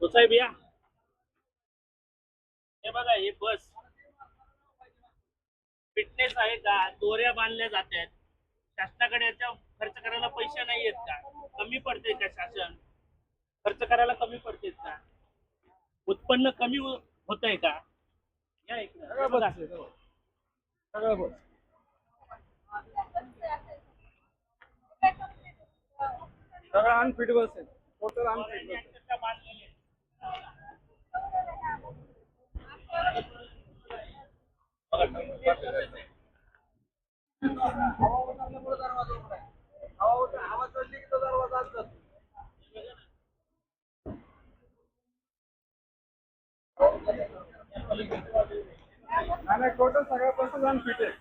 तो साहेब या हे बघा हे बस. फिटनेस आहे का? दोऱ्या बांधल्या जात आहेत शासनाकडे याच्या खर्च करायला पैसे नाही आहेत का? कमी पडते का शासन? खर्च करायला कमी पडतेत का? उत्पन्न कमी होत आहे का? या इकडं. हे बघा. सगळं बस सगळं अनफिट बस आहे. टोटल अनफिट बस टोटल सगळ्या बसेस अनफिट आहे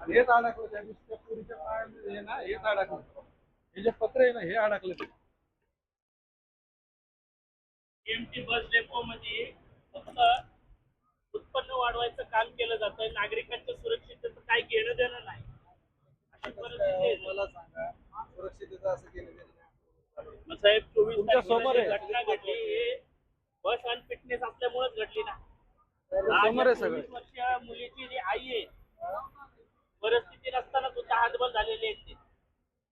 आणि हेच अडकलं त्या दिवशी त्या पुरीच्या पाय हे ना हेच अडकलं हे जे पत्र आहे ना हे अडकलं. ते बस डेपो मध्ये फक्त उत्पन्न वाढवायचं काम केलं जातंय. नागरिकांच्या सुरक्षिततेचं काही घेणं देणं नाही. मला सांगा सुरक्षिततेचं असं केलं साहेब चोवीस समोर. घटना घडली हे बस अनफिटनेस असल्यामुळेच घडली ना. समोर आहे सगळं. 24 वर्षीय मुलीची जी आई आहे परिस्थिती नसताना सुद्धा हातबल झालेले आहेत ते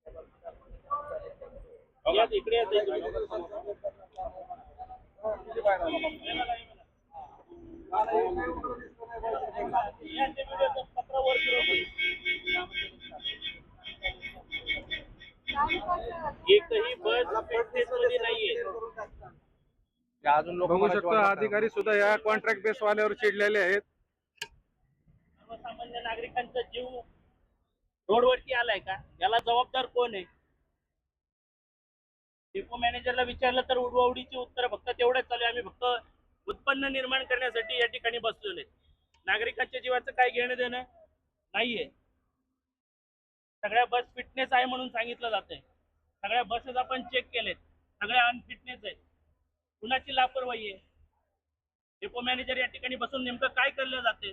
या इकडे या ते तुम्ही. किती बाहेर आलं? या ते व्हिडिओचं पत्र वर फिरवते. एकही बसमध्ये नाहीये. बघू शकता अधिकारी सुद्धा या कॉन्ट्रॅक्ट बेस वाल्यावर चिडलेले आहेत. सर्वसामान्य नागरिकांचा जीव रोडवरती आलाय का? याला जबाबदार कोण आहे? डिपो मॅनेजरला विचारलं तर उडवाउडीची उत्तर फक्त तेवढंच चालू आहे. आम्ही फक्त उत्पन्न निर्माण करण्यासाठी या ठिकाणी बसलेलो आहे. नागरिकांच्या जीवाचं काय घेणं देणं नाहीये. सगळ्या बस फिटनेस आहे म्हणून सांगितलं जातंय. सगळ्या बसेस आपण चेक केलेत. सगळ्या अनफिटनेस आहेत. कुणाची लापरवाही आहे? डेपो मॅनेजर या ठिकाणी बसून नेमकं काय केलं जाते